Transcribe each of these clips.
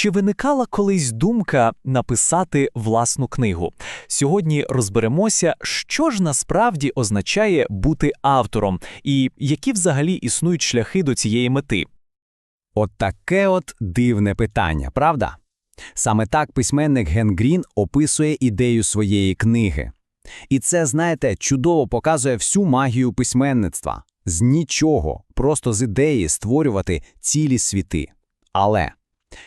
Чи виникала колись думка написати власну книгу? Сьогодні розберемося, що ж насправді означає бути автором, і які взагалі існують шляхи до цієї мети. От таке от дивне питання, правда? Саме так письменник Ген Грін описує ідею своєї книги. І це, знаєте, чудово показує всю магію письменництва. З нічого, просто з ідеї створювати цілі світи. Але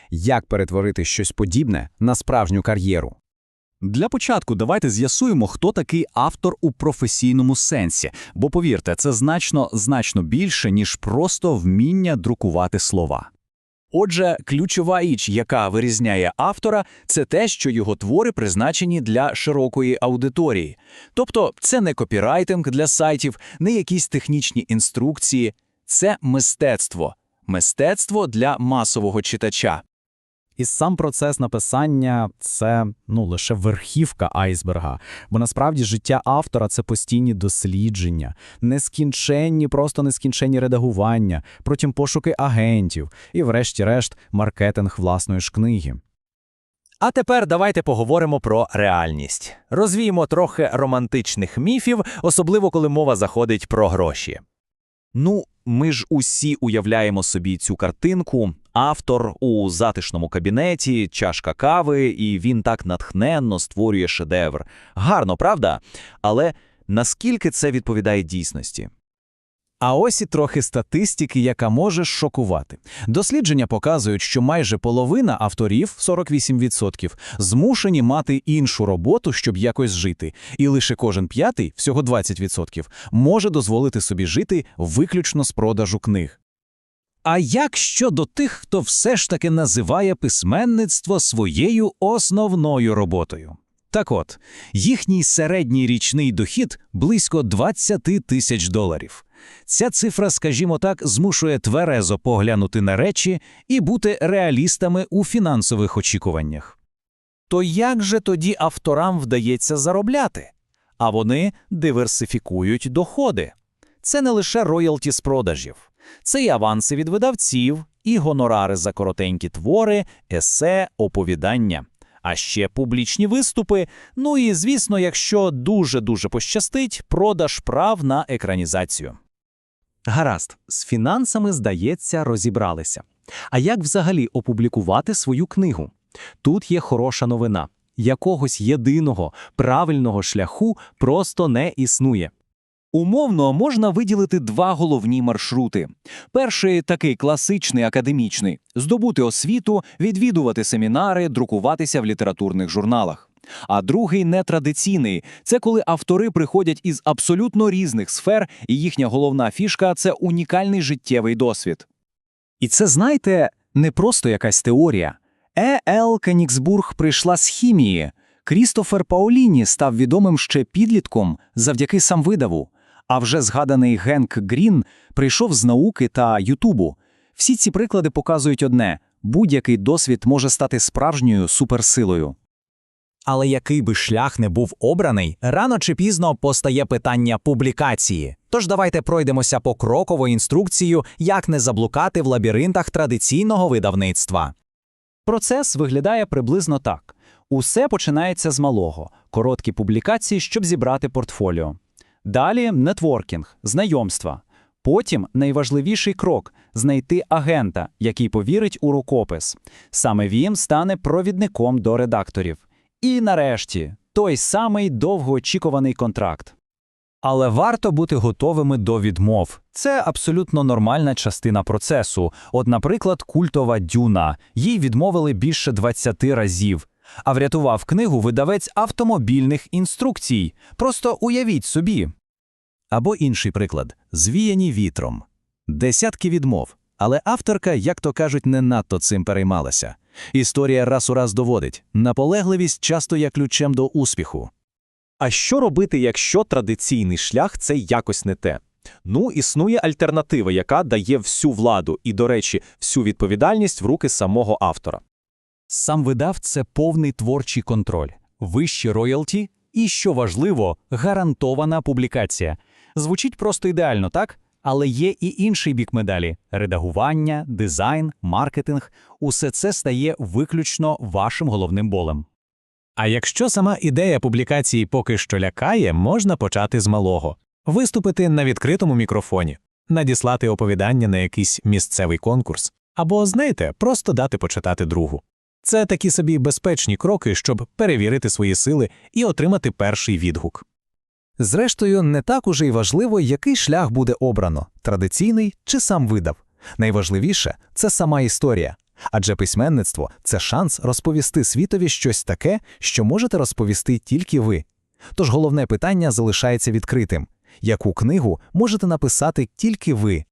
як перетворити щось подібне на справжню кар'єру? Для початку давайте з'ясуємо, хто такий автор у професійному сенсі, бо повірте, це значно значно більше, ніж просто вміння друкувати слова. Отже, ключова річ, яка вирізняє автора, це те, що його твори призначені для широкої аудиторії. Тобто, це не копірайтинг для сайтів, не якісь технічні інструкції, це мистецтво, мистецтво для масового читача. І сам процес написання це ну лише верхівка айсберга, бо насправді життя автора це постійні дослідження, нескінченні, просто нескінченні редагування, потім пошуки агентів і, врешті-решт, маркетинг власної ж книги. А тепер давайте поговоримо про реальність. Розвіємо трохи романтичних міфів, особливо коли мова заходить про гроші. Ну, ми ж усі уявляємо собі цю картинку. Автор у затишному кабінеті, чашка кави, і він так натхненно створює шедевр. Гарно, правда? Але наскільки це відповідає дійсності? А ось і трохи статистики, яка може шокувати. Дослідження показують, що майже половина авторів, 48%, змушені мати іншу роботу, щоб якось жити, і лише кожен п'ятий, всього 20%, може дозволити собі жити виключно з продажу книг. А як щодо тих, хто все ж таки називає письменництво своєю основною роботою? Так от, їхній середній річний дохід близько 20 тисяч доларів. Ця цифра, скажімо так, змушує тверезо поглянути на речі і бути реалістами у фінансових очікуваннях. То як же тоді авторам вдається заробляти? А вони диверсифікують доходи. Це не лише роялті з продажів, це і аванси від видавців, і гонорари за коротенькі твори, есе, оповідання. А ще публічні виступи. Ну і, звісно, якщо дуже-дуже пощастить, продаж прав на екранізацію. Гаразд, з фінансами, здається, розібралися. А як взагалі опублікувати свою книгу? Тут є хороша новина. Якогось єдиного правильного шляху просто не існує. Умовно можна виділити два головні маршрути. Перший такий класичний академічний здобути освіту, відвідувати семінари, друкуватися в літературних журналах. А другий нетрадиційний це коли автори приходять із абсолютно різних сфер, і їхня головна фішка це унікальний життєвий досвід. І це, знаєте, не просто якась теорія. Е. Л. Кенігсбург прийшла з хімії. Крістофер Паоліні став відомим ще підлітком завдяки самвидаву. А вже згаданий Генк Грін прийшов з науки та Ютубу. Всі ці приклади показують одне: будь-який досвід може стати справжньою суперсилою. Але який би шлях не був обраний, рано чи пізно постає питання публікації. Тож давайте пройдемося по крокову інструкцію, як не заблукати в лабіринтах традиційного видавництва. Процес виглядає приблизно так: усе починається з малого, короткі публікації, щоб зібрати портфоліо. Далі нетворкінг, знайомства. Потім найважливіший крок знайти агента, який повірить у рукопис. Саме він стане провідником до редакторів. І нарешті той самий довгоочікуваний контракт. Але варто бути готовими до відмов. Це абсолютно нормальна частина процесу. От, наприклад, культова дюна. Їй відмовили більше 20 разів. А врятував книгу видавець автомобільних інструкцій. Просто уявіть собі. Або інший приклад звіяні вітром. Десятки відмов. Але авторка, як то кажуть, не надто цим переймалася. Історія раз у раз доводить наполегливість часто є ключем до успіху. А що робити, якщо традиційний шлях це якось не те? Ну, існує альтернатива, яка дає всю владу і, до речі, всю відповідальність в руки самого автора. Сам видав це повний творчий контроль, вищі роялті і, що важливо, гарантована публікація. Звучить просто ідеально, так? Але є і інший бік медалі редагування, дизайн, маркетинг усе це стає виключно вашим головним болем. А якщо сама ідея публікації поки що лякає, можна почати з малого. Виступити на відкритому мікрофоні, надіслати оповідання на якийсь місцевий конкурс, або, знаєте, просто дати почитати другу. Це такі собі безпечні кроки, щоб перевірити свої сили і отримати перший відгук. Зрештою, не так уже й важливо, який шлях буде обрано традиційний чи сам видав. Найважливіше це сама історія. Адже письменництво це шанс розповісти світові щось таке, що можете розповісти тільки ви. Тож головне питання залишається відкритим: яку книгу можете написати тільки ви,